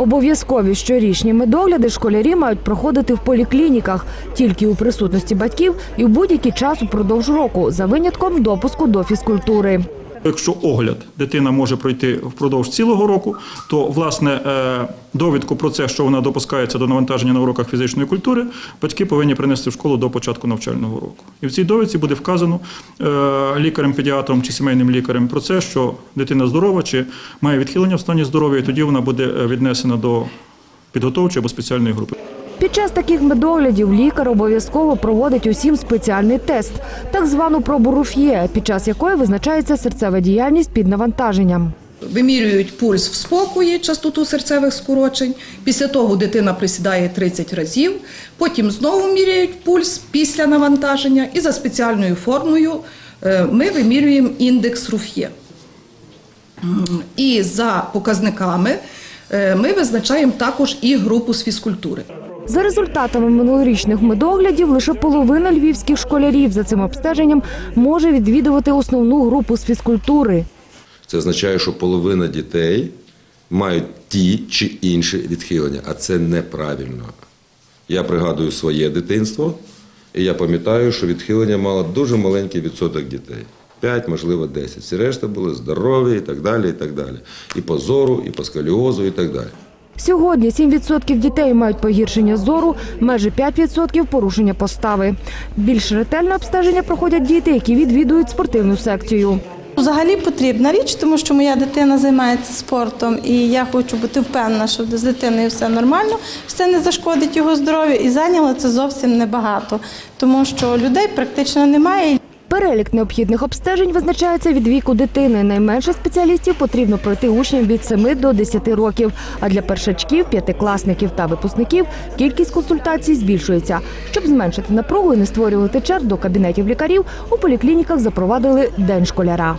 Обов'язкові щорічні медогляди школярі мають проходити в поліклініках тільки у присутності батьків і в будь-який час упродовж року за винятком допуску до фізкультури. Якщо огляд дитина може пройти впродовж цілого року, то власне е, довідку про це, що вона допускається до навантаження на уроках фізичної культури, батьки повинні принести в школу до початку навчального року. І в цій довідці буде вказано е, лікарем-педіатром чи сімейним лікарем про це, що дитина здорова чи має відхилення в стані здоров'я, і тоді вона буде е, віднесена до підготовчої або спеціальної групи. Під час таких медоглядів лікар обов'язково проводить усім спеціальний тест, так звану пробу руф'є, під час якої визначається серцева діяльність під навантаженням. Вимірюють пульс в спокої, частоту серцевих скорочень. Після того дитина присідає 30 разів. Потім знову міряють пульс після навантаження, і за спеціальною формою е, ми вимірюємо індекс руф'є. І за показниками е, ми визначаємо також і групу з фізкультури. За результатами минулорічних медоглядів, лише половина львівських школярів за цим обстеженням може відвідувати основну групу з фізкультури. Це означає, що половина дітей мають ті чи інші відхилення, а це неправильно. Я пригадую своє дитинство, і я пам'ятаю, що відхилення мало дуже маленький відсоток дітей. 5, можливо, 10. Всі решта були здорові і так далі. І так далі. І по зору, і по сколіозу, і так далі. Сьогодні 7% дітей мають погіршення зору, майже 5% порушення постави. Більш ретельне обстеження проходять діти, які відвідують спортивну секцію. Взагалі потрібна річ, тому що моя дитина займається спортом, і я хочу бути впевнена, що з дитиною все нормально, це не зашкодить його здоров'ю, і зайняло це зовсім небагато, тому що людей практично немає. Перелік необхідних обстежень визначається від віку дитини. Найменше спеціалістів потрібно пройти учням від 7 до 10 років. А для першачків, п'ятикласників та випускників кількість консультацій збільшується. Щоб зменшити напругу і не створювати черг до кабінетів лікарів, у поліклініках запровадили день школяра.